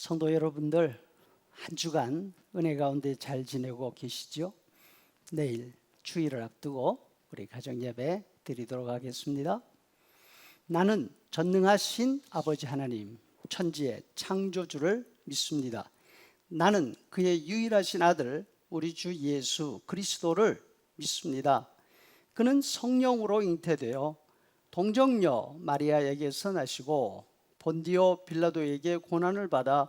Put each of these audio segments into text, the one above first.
성도 여러분들 한 주간 은혜 가운데 잘 지내고 계시죠? 내일 주일을 앞두고 우리 가정 예배 드리도록 하겠습니다. 나는 전능하신 아버지 하나님 천지의 창조주를 믿습니다. 나는 그의 유일하신 아들 우리 주 예수 그리스도를 믿습니다. 그는 성령으로 잉태되어 동정녀 마리아에게서 나시고 본디오 빌라도에게 고난을 받아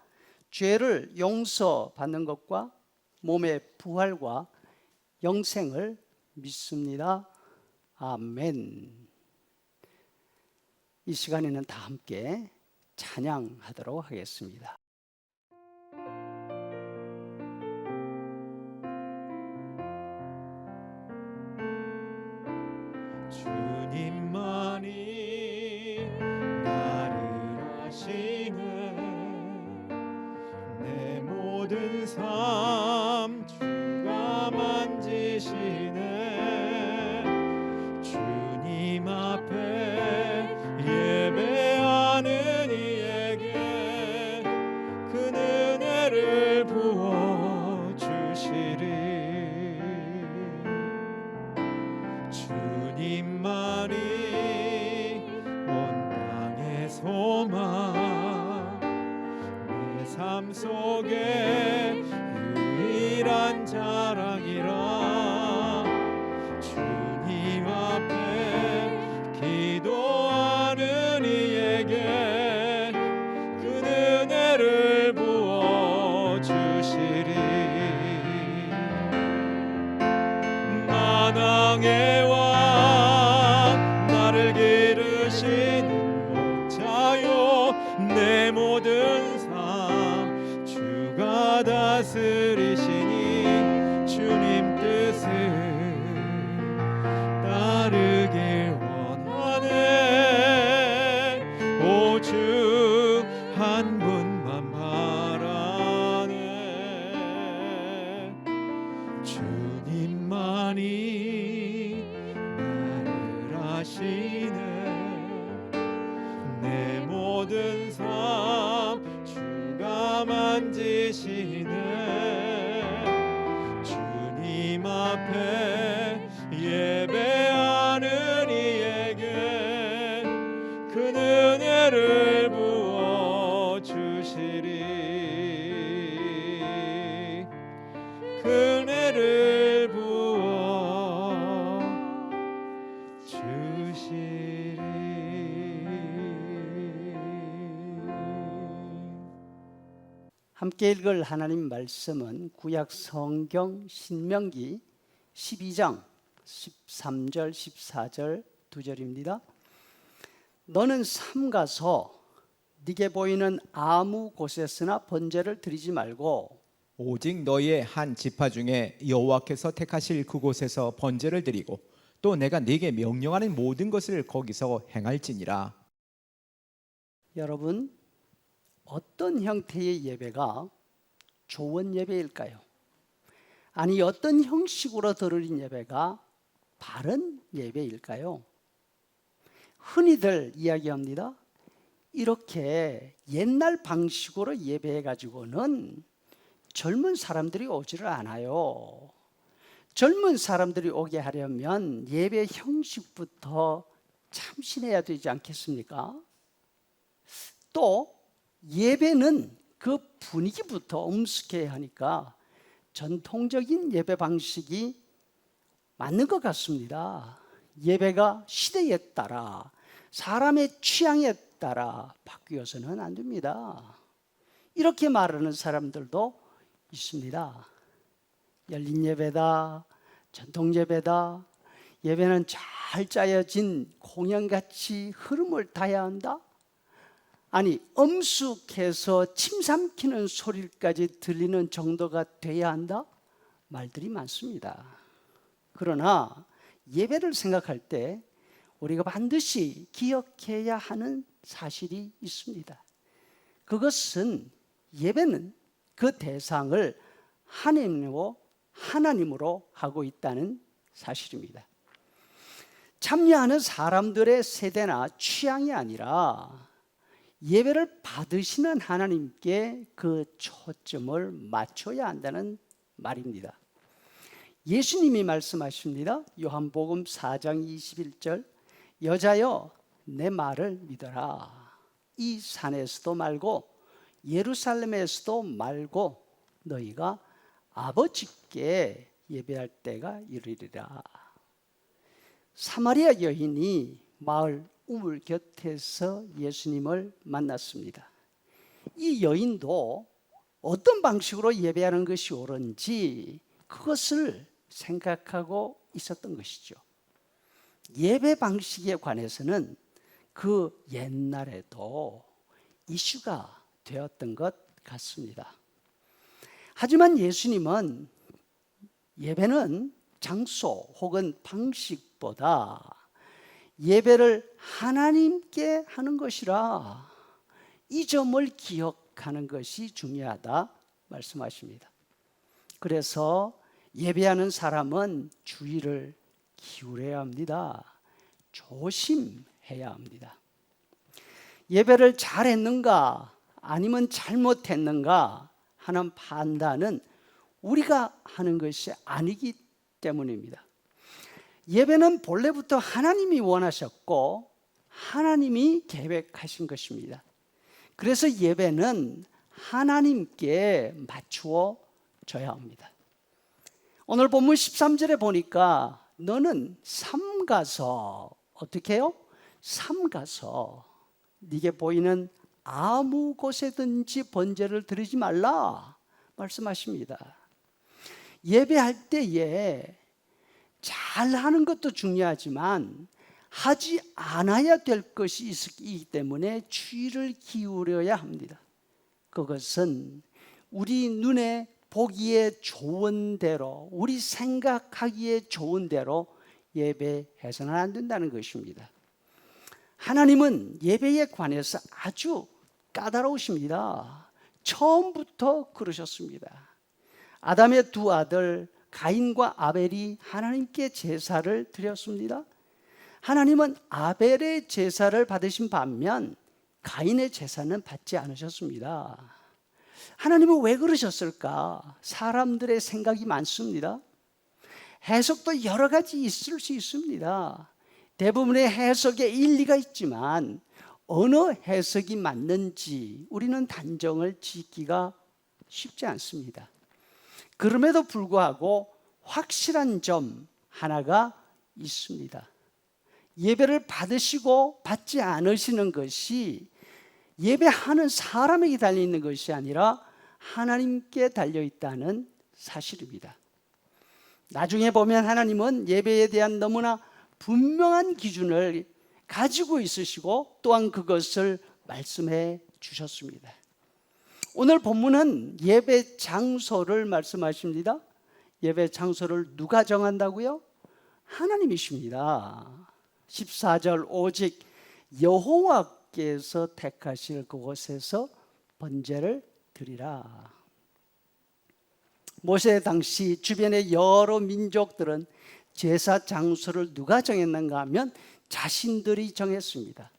죄를 용서받는 것과 몸의 부활과 영생을 믿습니다. 아멘. 이 시간에는 다 함께 찬양하도록 하겠습니다. 주 삶 주가 만지시네. 주님 앞에 예배하는 이에게 그 은혜를 부어 주시리 다스리시니 은혜를 부어 주시리 함께 읽을 하나님 말씀은 구약 성경 신명기 12장 13절 14절 두 절입니다. 너는 삼 가서 네게 보이는 아무 곳에서나 번제를 드리지 말고 오직 너희의 한 지파 중에 여호와께서 택하실 그곳에서 번제를 드리고 또 내가 네게 명령하는 모든 것을 거기서 행할지니라 여러분 어떤 형태의 예배가 좋은 예배일까요? 아니 어떤 형식으로 드린 예배가 바른 예배일까요? 흔히들 이야기합니다. 이렇게 옛날 방식으로 예배해 가지고는 젊은 사람들이 오지를 않아요. 젊은 사람들이 오게 하려면 예배 형식부터 참신해야 되지 않겠습니까? 또 예배는 그 분위기부터 엄숙해야 하니까 전통적인 예배 방식이 맞는 것 같습니다. 예배가 시대에 따라 사람의 취향에 따라 바뀌어서는 안 됩니다. 이렇게 말하는 사람들도 있습니다. 열린 예배다, 전통 예배다, 예배는 잘 짜여진 공연같이 흐름을 타야 한다. 아니 엄숙해서 침 삼키는 소리까지 들리는 정도가 돼야 한다 말들이 많습니다. 그러나 예배를 생각할 때 우리가 반드시 기억해야 하는 사실이 있습니다. 그것은 예배는 그 대상을 하나님으로 하나님으로 하고 있다는 사실입니다. 참여하는 사람들의 세대나 취향이 아니라 예배를 받으시는 하나님께 그 초점을 맞춰야 한다는 말입니다. 예수님이 말씀하십니다. 요한복음 4장 21절 여자여 내 말을 믿어라. 이 산에서도 말고 예루살렘에서도 말고 너희가 아버지께 예배할 때가 이르리라. 사마리아 여인이 마을 우물 곁에서 예수님을 만났습니다. 이 여인도 어떤 방식으로 예배하는 것이 옳은지 그것을 생각하고 있었던 것이죠. 예배 방식에 관해서는 그 옛날에도 이슈가 되었던 것 같습니다. 하지만 예수님은 예배는 장소 혹은 방식보다 예배를 하나님께 하는 것이라 이 점을 기억하는 것이 중요하다 말씀하십니다. 그래서 예배하는 사람은 주의를 기울여야 합니다. 조심해야 합니다. 예배를 잘했는가 아니면 잘못했는가 하는 판단은 우리가 하는 것이 아니기 때문입니다. 예배는 본래부터 하나님이 원하셨고 하나님이 계획하신 것입니다. 그래서 예배는 하나님께 맞추어 줘야 합니다. 오늘 본문 13절에 보니까 너는 삼가서 어떻게 해요? 삼가서 네게 보이는 아무 곳에든지 번제를 드리지 말라 말씀하십니다. 예배할 때에 잘하는 것도 중요하지만 하지 않아야 될 것이 있기 때문에 주의를 기울여야 합니다. 그것은 우리 눈에 보기에 좋은 대로, 우리 생각하기에 좋은 대로 예배해서는 안 된다는 것입니다. 하나님은 예배에 관해서 아주 까다로우십니다. 처음부터 그러셨습니다. 아담의 두 아들 가인과 아벨이 하나님께 제사를 드렸습니다. 하나님은 아벨의 제사를 받으신 반면 가인의 제사는 받지 않으셨습니다. 하나님은 왜 그러셨을까? 사람들의 생각이 많습니다. 해석도 여러 가지 있을 수 있습니다. 대부분의 해석에 일리가 있지만 어느 해석이 맞는지 우리는 단정을 짓기가 쉽지 않습니다. 그럼에도 불구하고 확실한 점 하나가 있습니다. 예배를 받으시고 받지 않으시는 것이 예배하는 사람에게 달려 있는 것이 아니라 하나님께 달려 있다는 사실입니다. 나중에 보면 하나님은 예배에 대한 너무나 분명한 기준을 가지고 있으시고 또한 그것을 말씀해 주셨습니다. 오늘 본문은 예배 장소를 말씀하십니다. 예배 장소를 누가 정한다고요? 하나님이십니다. 14절 오직 여호와께서 택하실 그곳에서 번제를 드리라. 모세 당시 주변의 여러 민족들은 제사 장소를 누가 정했는가 하면 자신들이 정했습니다.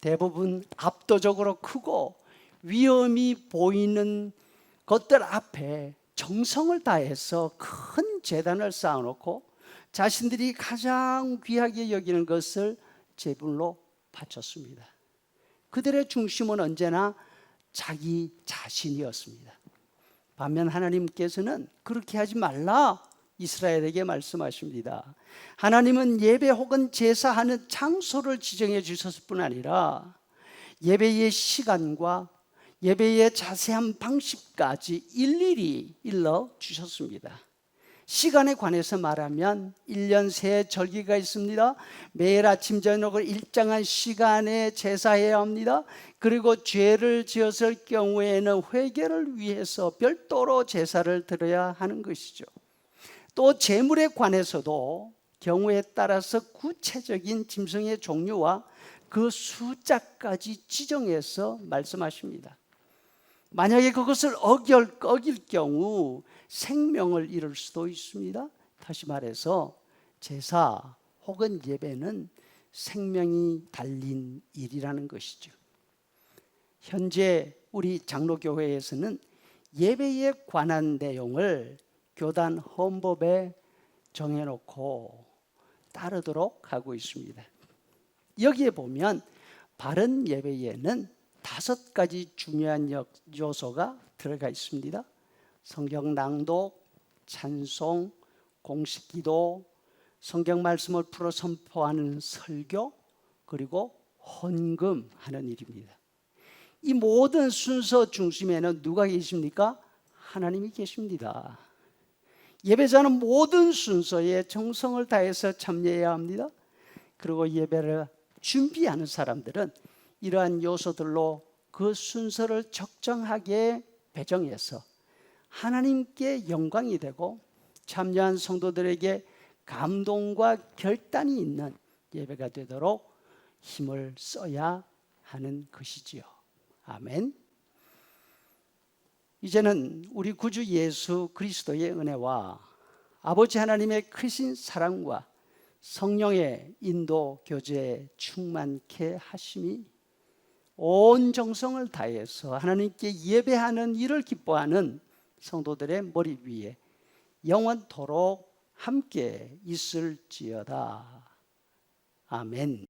대부분 압도적으로 크고 위험이 보이는 것들 앞에 정성을 다해서 큰 재단을 쌓아놓고 자신들이 가장 귀하게 여기는 것을 제물로 바쳤습니다. 그들의 중심은 언제나 자기 자신이었습니다. 반면 하나님께서는 그렇게 하지 말라 이스라엘에게 말씀하십니다. 하나님은 예배 혹은 제사하는 장소를 지정해 주셨을 뿐 아니라 예배의 시간과 예배의 자세한 방식까지 일일이 일러 주셨습니다. 시간에 관해서 말하면 1년 새 절기가 있습니다. 매일 아침 저녁을 일정한 시간에 제사해야 합니다. 그리고 죄를 지었을 경우에는 회개를 위해서 별도로 제사를 드려야 하는 것이죠. 또 재물에 관해서도 경우에 따라서 구체적인 짐승의 종류와 그 숫자까지 지정해서 말씀하십니다. 만약에 그것을 어길, 어길 경우 생명을 잃을 수도 있습니다. 다시 말해서 제사 혹은 예배는 생명이 달린 일이라는 것이죠. 현재 우리 장로교회에서는 예배에 관한 내용을 교단 헌법에 정해놓고 따르도록 하고 있습니다. 여기에 보면 바른 예배에는 다섯 가지 중요한 역- 요소가 들어가 있습니다. 성경 낭독, 찬송, 공식 기도, 성경 말씀을 풀어 선포하는 설교, 그리고 헌금하는 일입니다. 이 모든 순서 중심에는 누가 계십니까? 하나님이 계십니다. 예배자는 모든 순서에 정성을 다해서 참여해야 합니다. 그리고 예배를 준비하는 사람들은 이러한 요소들로 그 순서를 적정하게 배정해서 하나님께 영광이 되고 참여한 성도들에게 감동과 결단이 있는 예배가 되도록 힘을 써야 하는 것이지요. 아멘. 이제는 우리 구주 예수 그리스도의 은혜와 아버지 하나님의 크신 사랑과 성령의 인도 교제 충만케 하심이 온 정성을 다해서 하나님께 예배하는 일을 기뻐하는 성도들의 머리 위에 영원토록 함께 있을지어다. 아멘.